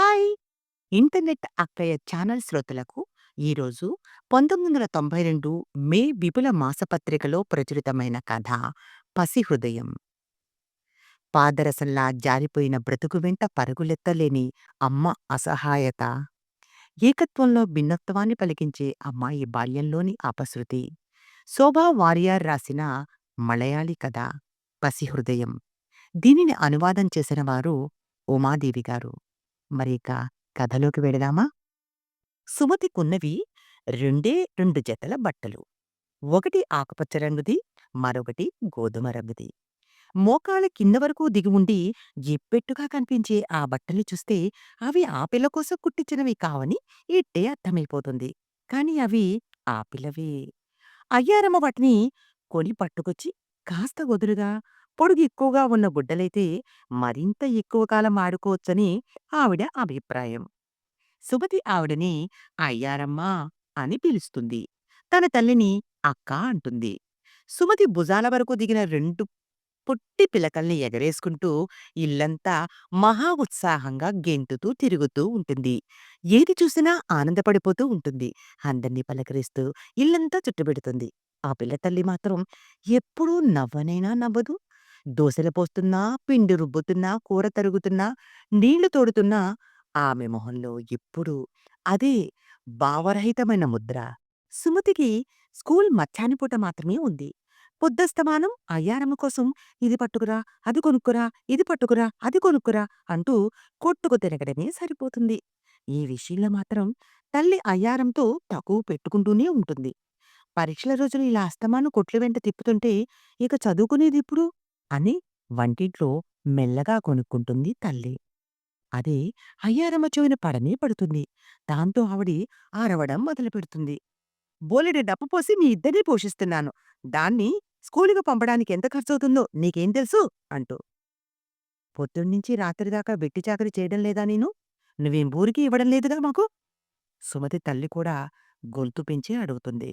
Hi! Internet అక్కయ్య channel శ్రోతలకు ఈరోజు 1992 మే విపుల మాసపత్రికలో ప్రచురితమైన కథ 'పసిహృదయం'. పాదరసంలా జారిపోయిన బ్రతుకు వెంట పరుగులెత్తలేని అమ్మ అసహాయత, ఏకత్వంలో భిన్నత్వాన్ని పలికించే అమ్మాయి బాల్యంలోని అపశృతి. శోభా వారియార్ రాసిన మలయాళీ కథ 'పసిహృదయం'. దీనిని అనువాదం చేసిన వారు ఉమాదేవి గారు. మరిక కథలోకి వెడదామా? సుమతికున్నవి రెండే రెండు జతల బట్టలు. ఒకటి ఆకుపచ్చ రంగుది, మరొకటి గోధుమ రంగుది. మోకాళ్ళ కింద వరకు దిగి ఉండి ఎబ్బెట్టుగా కనిపించే ఆ బట్టలు చూస్తే అవి ఆ పిల్ల కోసం కుట్టించినవి కావని ఇట్టే అర్థమైపోతుంది. కాని అవి ఆ పిల్లవే. అయ్యారమ్మ వాటిని కొని పట్టుకొచ్చి కాస్త వదులుగా, పొడుగు ఎక్కువగా ఉన్న గుడ్డలైతే మరింత ఎక్కువ కాలం ఆడుకోవచ్చని ఆవిడ అభిప్రాయం. సుమతి ఆవిడని అయ్యారమ్మా అని పిలుస్తుంది. తన తల్లిని అక్కా అంటుంది. సుమతి భుజాల వరకు దిగిన రెండు పొట్టి పిలకల్ని ఎగరేసుకుంటూ ఇల్లంతా మహా ఉత్సాహంగా గెంతుతూ తిరుగుతూ ఉంటుంది. ఏది చూసినా ఆనందపడిపోతూ ఉంటుంది. అందర్నీ పలకరిస్తూ ఇల్లంతా చుట్టుపెడుతుంది. ఆ పిల్ల తల్లి మాత్రం ఎప్పుడూ నవ్వనైనా నవ్వదు. దోశలు పోస్తున్నా, పిండి రుబ్బుతున్నా, కూర తరుగుతున్నా, నీళ్ళు తోడుతున్నా ఆమె మొహంలో ఎప్పుడూ అదే భావరహితమైన ముద్ర. సుమతికి స్కూల్ మధ్యాహ్నపూట మాత్రమే ఉంది. పొద్దస్తమానం అయ్యారమ్మ కోసం ఇది పట్టుకురా, అది కొనుక్కురా, ఇది పట్టుకురా, అది కొనుక్కురా అంటూ కొట్టుకు తిరగడమే సరిపోతుంది. ఈ విషయంలో మాత్రం తల్లి అయ్యారంతో తగువ పెట్టుకుంటూనే ఉంటుంది. పరీక్షల రోజులు ఇలా అస్తమానం కొట్లు వెంట తిప్పుతుంటే ఇక చదువుకునేదెప్పుడు? అని వంటింట్లో మెల్లగా కొనుక్కుంటుంది తల్లి. అదే అయ్యారమ్మ చెవిన పడనే పడుతుంది. దాంతో ఆవిడి అరవడం మొదలుపెడుతుంది. బోలెడు డప్పు పోసి మీ ఇద్దరినీ పోషిస్తున్నాను. దాన్ని స్కూలుకు పంపడానికి ఎంత ఖర్చవుతుందో నీకేం తెలుసు? అంటూ. పొద్దున్నుంచి రాత్రిదాకా వెట్టి చాకరి చేయడం లేదా నేను? నువ్వేం ఊరికి ఇవ్వడం లేదుగా మాకు? సుమతి తల్లి కూడా గొంతు పెంచి అడుగుతుంది.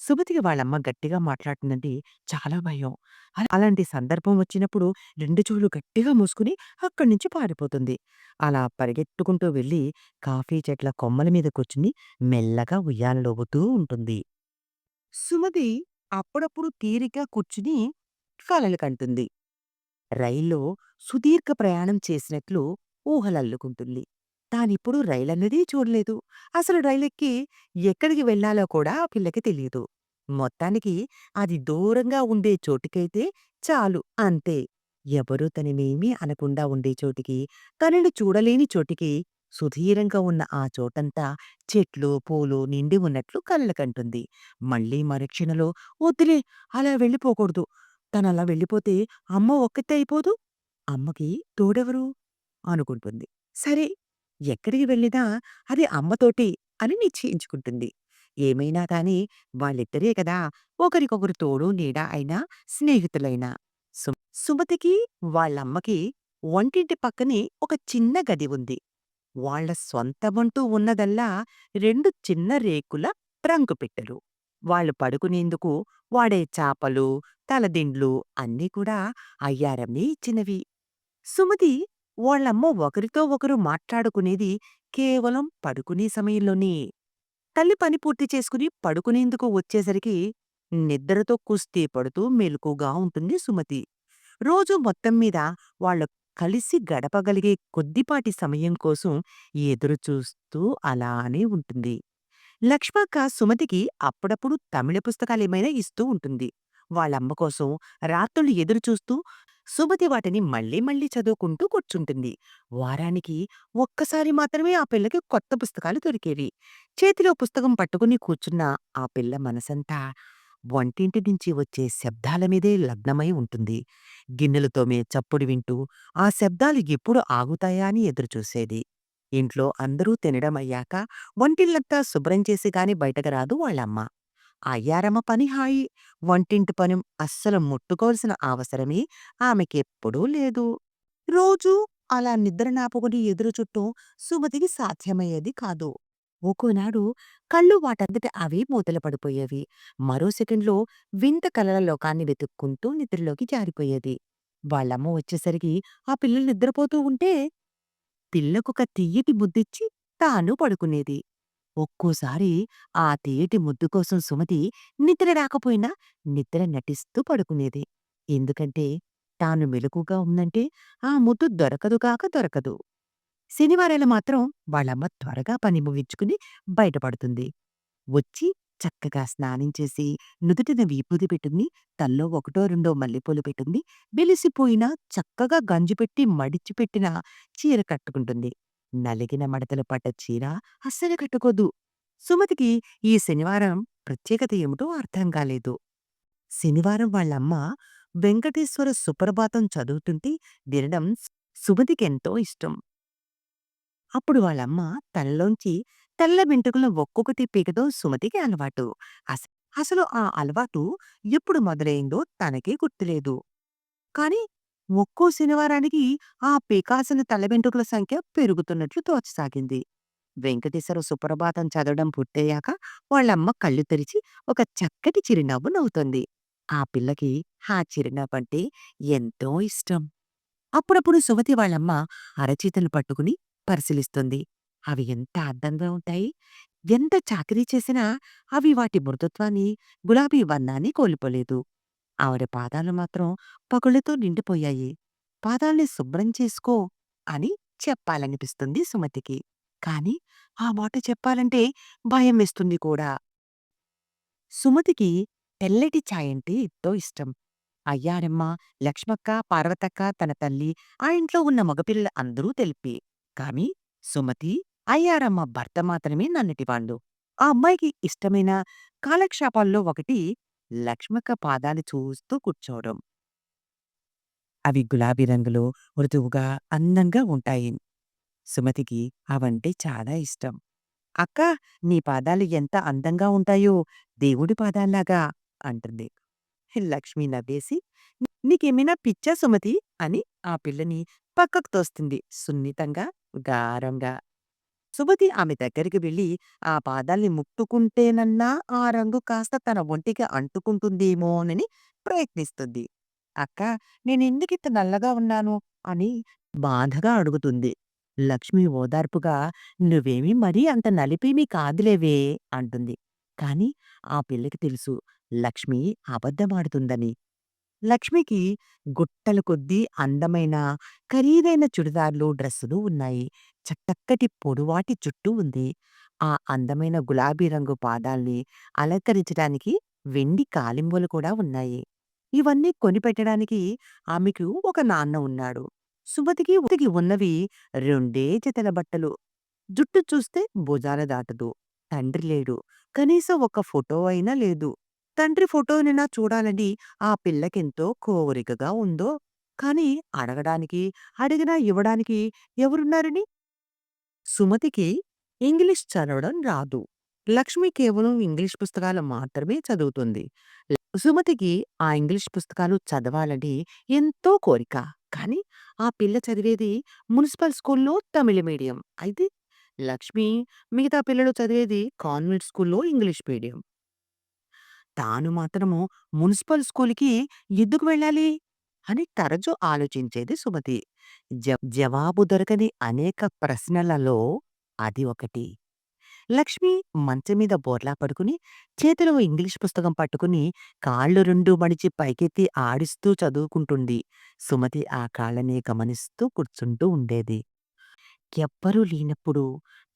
సుమతికి వాళ్ళమ్మ గట్టిగా మాట్లాడుతుందంటే చాలా భయం. అల అలాంటి సందర్భం వచ్చినప్పుడు రెండు చెవులు గట్టిగా మూసుకుని అక్కడ్నుంచి పారిపోతుంది. అలా పరిగెట్టుకుంటూ వెళ్ళి కాఫీ చెట్ల కొమ్మల మీద కూర్చుని మెల్లగా ఉయ్యాలలూగుతూ ఉంటుంది. సుమతి అప్పుడప్పుడు తీరిగ్గా కూర్చుని కలలు కంటుంది. రైల్లో సుదీర్ఘ ప్రయాణం చేసినట్లు ఊహలల్లుకుంటుంది. తానిప్పుడు రైలన్నదే చూడలేదు. అసలు రైలెక్కి ఎక్కడికి వెళ్ళాలో కూడా ఆ పిల్లకి తెలీదు. మొత్తానికి అది దూరంగా ఉండే చోటికైతే చాలు అంతే. ఎవరూ తననేమీ అనకుండా ఉండే చోటికి, తనని చూడలేని చోటికి, సుధీరంగా ఉన్న ఆ చోటంతా చెట్లు, పూలు నిండి ఉన్నట్లు కలలు మళ్ళీ మరుక్షణంలో వద్దులే అలా వెళ్ళిపోకూడదు. తనలా వెళ్ళిపోతే అమ్మ ఒక్కతే అయిపోదు? అమ్మకి తోడెవరు? అనుకుంటుంది. సరే ఎక్కడికి వెళ్ళినా అది అమ్మతోటి అని నిశ్చయించుకుంటుంది. ఏమైనా కానీ వాళ్ళిద్దరే కదా ఒకరికొకరు తోడు నీడ అయినా, స్నేహితులైనా. సుమతికి వాళ్ళమ్మకి వంటింటి పక్కనే ఒక చిన్న గది ఉంది. వాళ్ళ సొంతమంటూ ఉన్నదల్లా రెండు చిన్న రేకుల ట్రంకుపెట్టెలు. వాళ్ళు పడుకునేందుకు వాడే చాపలు, తలదిండ్లు అన్నీ కూడా అయ్యారమ్మే ఇచ్చినవి. సుమతి వాళ్ళమ్మ ఒకరితో ఒకరు మాట్లాడుకునేది కేవలం పడుకునే సమయంలోనే. తల్లి పని పూర్తి చేసుకుని పడుకునేందుకు వచ్చేసరికి నిద్రతో కుస్తీ పడుతూ మెలకువగా ఉంటుంది సుమతి. రోజు మొత్తం మీద వాళ్ళు కలిసి గడపగలిగే కొద్దిపాటి సమయం కోసం ఎదురుచూస్తూ అలానే ఉంటుంది. లక్ష్మక్క సుమతికి అప్పుడప్పుడు తమిళ పుస్తకాలేమైనా ఇస్తూ ఉంటుంది. వాళ్ళమ్మ కోసం రాత్రులు ఎదురుచూస్తూ సుమతి వాటిని మళ్ళీ మళ్ళీ చదువుకుంటూ కూర్చుంటుంది. వారానికి ఒక్కసారి మాత్రమే ఆ పిల్లకి కొత్త పుస్తకాలు దొరికేవి. చేతిలో పుస్తకం పట్టుకుని కూర్చున్న ఆ పిల్ల మనసంతా వంటింటి నుంచి వచ్చే శబ్దాల మీదే లగ్నమై ఉంటుంది. గిన్నెలు తోమే చప్పుడు వింటూ ఆ శబ్దాలు ఎప్పుడు ఆగుతాయా అని ఎదురుచూసేది. ఇంట్లో అందరూ తినడం అయ్యాక వంటిల్లంతా శుభ్రం చేసి గాని బయటకు రాదు వాళ్ళమ్మ. అయ్యారమ్మ పని హాయి. వంటింటి పని అస్సలు ముట్టుకోవాల్సిన అవసరమే ఆమెకెప్పుడూ లేదు. రోజూ అలా నిద్ర నాపుకుని ఎదురు చుట్టూ సుమతికి సాధ్యమయ్యేది కాదు. ఒక్కోనాడు కళ్ళు వాటంతట అవే మూతలు పడిపోయేవి. మరో సెకండ్‌లో వింత కలల లోకాన్ని వెతుక్కుంటూ నిద్రలోకి జారిపోయేది. వాళ్ళమ్మ వచ్చేసరికి ఆ పిల్లలు నిద్రపోతూ ఉంటే పిల్లకొక తియ్యటి బుద్ధిచ్చి తాను పడుకునేది. ఒక్కోసారి ఆ తేటి ముద్దు కోసం సుమతి నిద్ర రాకపోయినా నిద్ర నటిస్తూ పడుకునేది. ఎందుకంటే తాను మెలకుగా ఉందంటే ఆ ముద్దు దొరకదు కాక దొరకదు. శనివారాలు మాత్రం వాళ్ళమ్మ త్వరగా పని ముగించుకుని బయటపడుతుంది. వచ్చి చక్కగా స్నానం చేసి నుదుటిన వీపుది పెట్టుంది తల్లో ఒకటో రెండో మల్లెపూలు పెట్టుంది వెలిసిపోయినా చక్కగా గంజు పెట్టి మడిచి చీర కట్టుకుంటుంది. నలిగిన మడతలు పడ్డ చీర అస్సలు కట్టుకోదు. సుమతికి ఈ శనివారం ప్రత్యేకత ఏమిటో అర్థం కాలేదు. శనివారం వాళ్ళమ్మ వెంకటేశ్వర సుప్రభాతం చదువుతుంటే వినడం సుమతికెంతో ఇష్టం. అప్పుడు వాళ్ళమ్మ తనలోంచి తెల్ల వెంట్రుకలను ఒక్కొక్కటి పీకడం సుమతికి అలవాటు. అసలు ఆ అలవాటు ఎప్పుడు మొదలైందో తనకే గుర్తులేదు. కాని ఒక్కో శనివారానికి ఆ పీకాల్సిన తల సంఖ్య పెరుగుతున్నట్లు తోచసాగింది. వెంకటేశ్వర సుప్రభాతం చదవడం పూర్తయ్యాక వాళ్ళమ్మ కళ్ళు తెరిచి ఒక చక్కటి చిరునవ్వు నవ్వుతోంది. ఆ పిల్లకి ఆ చిరునవ్వంటే ఎంతో ఇష్టం. అప్పుడప్పుడు సుమతి వాళ్ళమ్మ అరచేతులు పట్టుకుని పరిశీలిస్తుంది. అవి ఎంత అందంగా ఉంటాయి. ఎంత చాకిరీ చేసినా అవి వాటి మృదుత్వాన్ని, గులాబీ వర్ణాన్ని కోల్పోలేదు. ఆవిడ పాదాలు మాత్రం పగుళ్ళతో నిండిపోయాయి. పాదాల్ని శుభ్రం చేసుకో అని చెప్పాలనిపిస్తుంది సుమతికి. కాని ఆ మాట చెప్పాలంటే భయం వేస్తుంది కూడా. సుమతికి తెల్లటి చాయంటే ఎంతో ఇష్టం. అయ్యారమ్మ, లక్ష్మక్క, పార్వతక్క తన తల్లి, ఆ ఇంట్లో ఉన్న మగపిల్లలు అందరూ తెలిపి కాని సుమతి, అయ్యారమ్మ భర్త మాత్రమే నన్నటివాళ్ళు. ఆ అమ్మాయికి ఇష్టమైన కాలక్షేపాల్లో ఒకటి లక్ష్మక్క పాదాలు చూస్తూ కూర్చోవడం. అవి గులాబీ రంగులో మృదువుగా, అందంగా ఉంటాయి. సుమతికి అవంటే చాలా ఇష్టం. అక్కా! నీ పాదాలు ఎంత అందంగా ఉంటాయో దేవుడి పాదాల్లాగా అంటుంది. లక్ష్మి నవ్వేసి నీకేమైనా పిచ్చా సుమతి అని ఆ పిల్లని పక్కకు తోస్తుంది సున్నితంగా, గారంగా. సుమతి ఆమె దగ్గరికి వెళ్ళి ఆ పాదాల్ని ముట్టుకుంటేనన్నా ఆ రంగు కాస్త తన ఒంటికి అంటుకుంటుందేమోనని ప్రయత్నిస్తుంది. అక్కా! నేనెందుకింత నల్లగా ఉన్నాను అని బాధగా అడుగుతుంది. లక్ష్మి ఓదార్పుగా నువ్వేమీ మరీ అంత నలిపేమీ కాదులేవే అంటుంది. కాని ఆ పిల్లకి తెలుసు లక్ష్మి అబద్ధమాడుతుందని. లక్ష్మికి గుట్టల కొద్దీ అందమైన, ఖరీదైన చుడిదార్లు, డ్రెస్సులు ఉన్నాయి. చక్కటి పొడువాటి జుట్టు ఉంది. ఆ అందమైన గులాబీ రంగు పాదాల్ని అలంకరించడానికి వెండి కాలింబలు కూడా ఉన్నాయి. ఇవన్నీ కొనిపెట్టడానికి ఆమెకు ఒక నాన్న ఉన్నాడు. సుమతికి ఉతికి ఉన్నవి రెండే జతల బట్టలు. జుట్టు చూస్తే భుజాల దాటదు. తండ్రి లేడు. కనీసం ఒక్క ఫోటో అయినా లేదు. తండ్రి ఫోటోనైనా చూడాలని ఆ పిల్లకెంతో కోరికగా ఉందో, కాని అడగడానికి, అడిగినా ఇవ్వడానికి ఎవరున్నారని? సుమతికి ఇంగ్లీష్ చదవడం రాదు. లక్ష్మి కేవలం ఇంగ్లీష్ పుస్తకాలు మాత్రమే చదువుతుంది. సుమతికి ఆ ఇంగ్లీష్ పుస్తకాలు చదవాలని ఎంతో కోరిక. కాని ఆ పిల్ల చదివేది మున్సిపల్ స్కూల్లో తమిళ మీడియం. అయితే లక్ష్మి మిగతా పిల్లలు చదివేది కాన్వెంట్ స్కూల్లో ఇంగ్లీష్ మీడియం. తాను మాత్రము మున్సిపల్ స్కూలుకి ఎందుకు వెళ్ళాలి? అని తరచూ ఆలోచించేది సుమతి. జ జవాబు దొరకని అనేక ప్రశ్నలలో అది ఒకటి. లక్ష్మి మంచం మీద బోర్లా పడుకుని, చేతిలో ఇంగ్లీష్ పుస్తకం పట్టుకుని కాళ్ళు రెండూ మడిచి పైకెత్తి ఆడిస్తూ చదువుకుంటుంది. సుమతి ఆ కాళ్ళనే గమనిస్తూ కూర్చుంటూ ఉండేది. ఎవ్వరూ లేనప్పుడు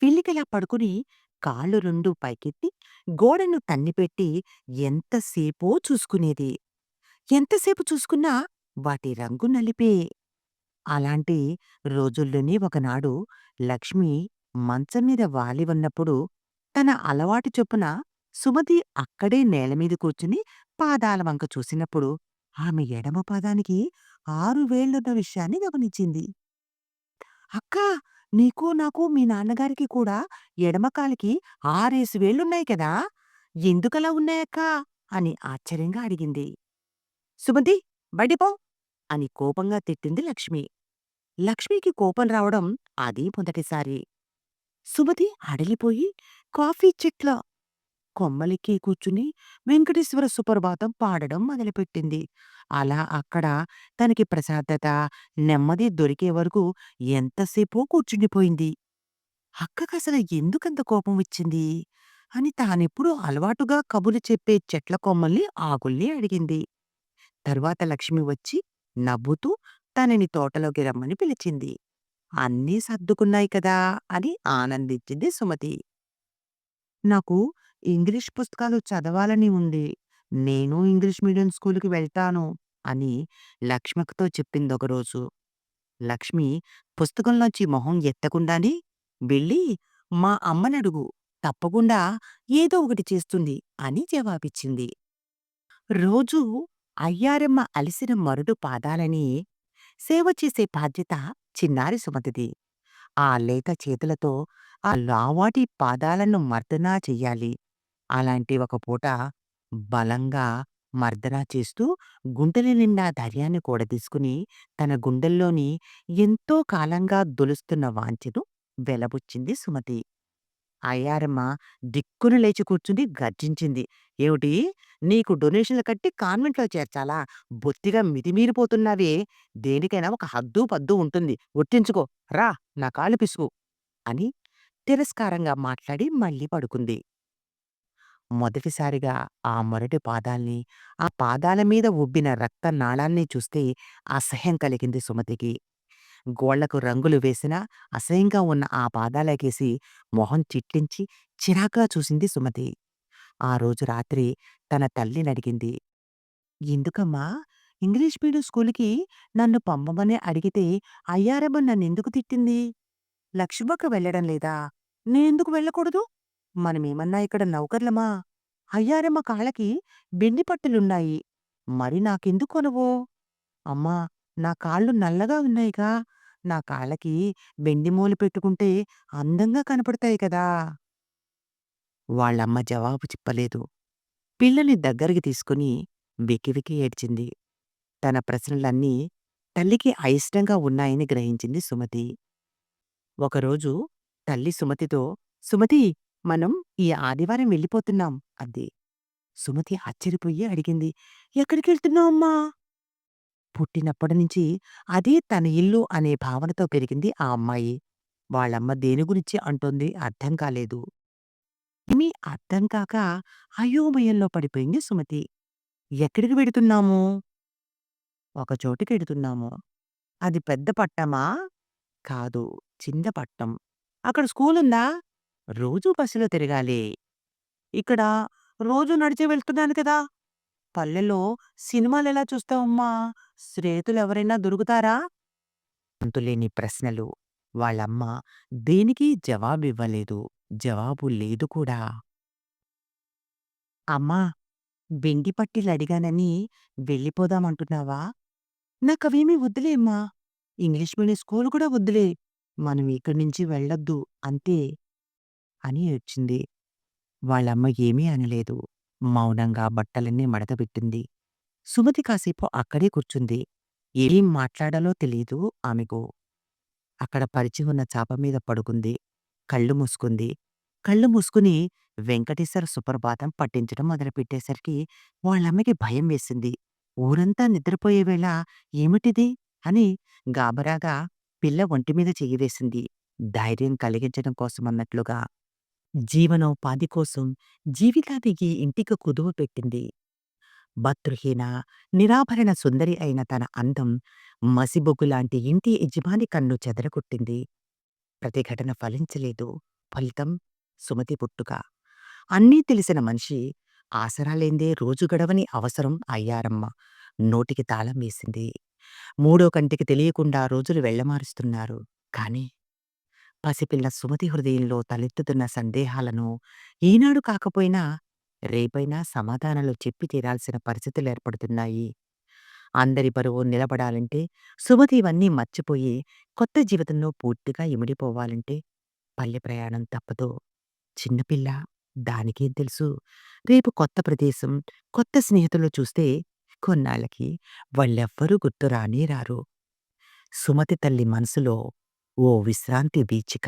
పిల్లికలా పడుకుని కాళ్ళు రెండూ పైకెత్తి గోడను తన్నిపెట్టి ఎంతసేపో చూసుకునేది. ఎంతసేపు చూసుకున్నా వాటి రంగు నలిపే. అలాంటి రోజుల్లోనే ఒకనాడు లక్ష్మి మంచం మీద వాలి ఉన్నప్పుడు తన అలవాటు చొప్పున సుమతి అక్కడే నేలమీద కూర్చుని పాదాల వంక చూసినప్పుడు ఆమె ఎడమ పాదానికి ఆరు వేళ్ళున్న విషయాన్ని గమనించింది. అక్కా! నీకు నాకు మీ నాన్నగారికి కూడా ఎడమకాలికి ఆరేసు ఆరేసి వేళ్ళున్నాయి కదా! ఎందుకలా ఉన్నాయక్కా? అని ఆశ్చర్యంగా అడిగింది. సుమతి బయటికి అని కోపంగా తిట్టింది లక్ష్మి. లక్ష్మికి కోపం రావడం అదీ మొదటిసారి. సుమతి అడిలిపోయి కాఫీ చెట్ల కొమ్మలెక్కి కూర్చుని వెంకటేశ్వర సుప్రభాతం పాడడం మొదలుపెట్టింది. అలా అక్కడ తనకి ప్రశాంతత, నెమ్మది దొరికే వరకు ఎంతసేపో కూర్చుండిపోయింది. అక్కకసలు ఎందుకంత కోపం వచ్చింది? అని తానెప్పుడూ అలవాటుగా కబులు చెప్పే చెట్ల కొమ్మల్ని, ఆకుల్ని అడిగింది. తరువాత లక్ష్మి వచ్చి నవ్వుతూ తనని తోటలోకి రమ్మని పిలిచింది. అన్నీ సర్దుకున్నాయి కదా! అని ఆనందించింది సుమతి. నాకు ఇంగ్లీష్ పుస్తకాలు చదవాలని ఉంది. నేను ఇంగ్లీష్ మీడియం స్కూలుకి వెళ్తాను అని లక్ష్మక్కతో చెప్పిందొకరోజు. లక్ష్మి పుస్తకంలోంచి మొహం ఎత్తకుండానే వెళ్ళి మా అమ్మనడుగు తప్పకుండా ఏదో ఒకటి చేస్తుంది అని జవాబిచ్చింది. రోజూ అయ్యారమ్మ అలిసిన మరుడు పాదాలని సేవ చేసే బాధ్యత చిన్నారి సుమతిది. ఆ లేత చేతులతో ఆ లావాటి పాదాలను మర్దనా చెయ్యాలి. అలాంటి ఒక పూట బలంగా మర్దనా చేస్తూ గుండెల నిండా ధైర్యాన్ని కూడదీసుకుని తన గుండెల్లోని ఎంతో కాలంగా దొలుస్తున్న వాంఛను వెలబుచ్చింది సుమతి. అయ్యారమ్మ దిక్కును లేచి కూర్చుని గర్జించింది. ఏమిటి నీకు డొనేషన్లు కట్టి కాన్వెంట్‌లో చేర్చాలా? బొత్తిగా మితిమీరిపోతున్నావే! దేనికైనా ఒక హద్దు పద్దు ఉంటుంది. ఒట్టించుకో. రా నా కాళ్ళు పిసుకు అని తిరస్కారంగా మాట్లాడి మళ్ళీ పడుకుంది. మొదటిసారిగా ఆ మొరటి పాదాల్ని, ఆ పాదాల మీద ఉబ్బిన రక్తనాళాల్ని చూస్తే అసహ్యం కలిగింది సుమతికి. గోళ్ళకు రంగులు వేసినా అసహ్యంగా ఉన్న ఆ పాదాలకేసి మొహం చిట్లించి చిరాగ్గా చూసింది సుమతి. ఆ రోజు రాత్రి తన తల్లినడిగింది. ఎందుకమ్మా ఇంగ్లీష్ మీడియం స్కూలుకి నన్ను పంపమని అడిగితే అయ్యారమ్మ నన్నెందుకు తిట్టింది? లక్ష్మక్క వెళ్ళడం లేదా? నేనెందుకు వెళ్ళకూడదు? మనమేమన్నా ఇక్కడ నౌకర్లమా? అయ్యారమ్మ కాళ్ళకి బెండి పట్టులున్నాయి. మరి నాకెందుకు కొనవు? అమ్మా నా కాళ్ళు నల్లగా ఉన్నాయిగా! నా కాళ్ళకి బెండి మూలు పెట్టుకుంటే అందంగా కనపడతాయి కదా! వాళ్ళమ్మ జవాబు చెప్పలేదు. పిల్లని దగ్గరికి తీసుకుని వికివికి ఏడ్చింది. తన ప్రశ్నలన్నీ తల్లికి అయిష్టంగా ఉన్నాయని గ్రహించింది సుమతి. ఒకరోజు తల్లి సుమతితో సుమతీ! మనం ఈ ఆదివారం వెళ్ళిపోతున్నాం అంది. సుమతి ఆశ్చర్యపోయి అడిగింది. ఎక్కడికెళ్తున్నావమ్మా? పుట్టినప్పటినుంచి అదే తన ఇల్లు అనే భావనతో పెరిగింది ఆ అమ్మాయి. వాళ్ళమ్మ దేని గురించి అంటోంది అర్థం కాలేదు. ఏమీ అర్థం కాక అయోమయంలో పడిపోయింది సుమతి. ఎక్కడికి వెడుతున్నాము? ఒక చోటికెడుతున్నాము. అది పెద్ద పట్టమా కాదు. చిన్న పట్టం అక్కడ స్కూలుందా? రోజూ బస్సులో తిరగాలి. ఇక్కడ రోజూ నడిచే వెళ్తున్నాను కదా! పల్లెలో సినిమాలెలా చూస్తావమ్మా? స్నేహితులెవరైనా దొరుకుతారా? అంతులేని ప్రశ్నలు. వాళ్ళమ్మ దేనికి జవాబివ్వలేదు. జవాబు లేదు కూడా. అమ్మా! బెండి పట్టీలడిగానని వెళ్ళిపోదామంటున్నావా? నాకవేమీ వద్దులే అమ్మా! ఇంగ్లీష్ మీడియం స్కూలు కూడా వద్దులే. మనం ఇక్కడి నుంచి వెళ్ళొద్దు అంతే అని ఏడ్చింది. వాళ్ళమ్మ ఏమీ అనలేదు. మౌనంగా బట్టలన్నీ మడతబెట్టింది సుమతి కాసేపు అక్కడే కూర్చుంది. ఏం మాట్లాడాలో తెలీదు ఆమెకు. అక్కడ పరిచి ఉన్న చాప మీద పడుకుంది. కళ్ళు మూసుకుంది. కళ్ళు మూసుకుని వెంకటేశ్వర సుప్రభాతం పట్టించటం మొదలుపెట్టేసరికి వాళ్ళమ్మకి భయం వేసింది. ఊరంతా నిద్రపోయేవేళ ఏమిటిది? అని గాబరాగా పిల్ల ఒంటిమీద చెయ్యి వేసింది. ధైర్యం కలిగించడం కోసమన్నట్లుగా. జీవనోపాధి కోసం జీవితానికి ఇంటికి కుదువ పెట్టింది. భర్తృహీన, నిరాభరణ సుందరి అయిన తన అందం మసిబొగ్గులాంటి ఇంటి యజమాని కన్ను చెదరగొట్టింది. ప్రతిఘటన ఫలించలేదు. ఫలితం సుమతి పుట్టుక. అన్నీ తెలిసిన మనిషి ఆసరా లేందే రోజు గడవని అవసరం అయ్యారమ్మ. నోటికి తాళం వేసింది. మూడో కంటికి తెలియకుండా రోజులు వెళ్ళమారుస్తున్నారు. కానీ పసిపిల్ల సుమతి హృదయంలో తలెత్తుతున్న సందేహాలను ఈనాడు కాకపోయినా రేపైనా సమాధానాలు చెప్పి తీరాల్సిన పరిస్థితులేర్పడుతున్నాయి. అందరి బరువు నిలబడాలంటే, సుమతి ఇవన్నీ మర్చిపోయి కొత్త జీవితంలో పూర్తిగా ఇమిడిపోవాలంటే పల్లె ప్రయాణం తప్పదు. చిన్నపిల్ల దానికేం తెలుసు? రేపు కొత్త ప్రదేశం, కొత్త స్నేహితులు చూస్తే కొన్నాళ్ళకి వాళ్ళెవ్వరూ గుర్తు రానే రారు. సుమతి తల్లి మనసులో ఓ విశ్రాంతి వీచిక.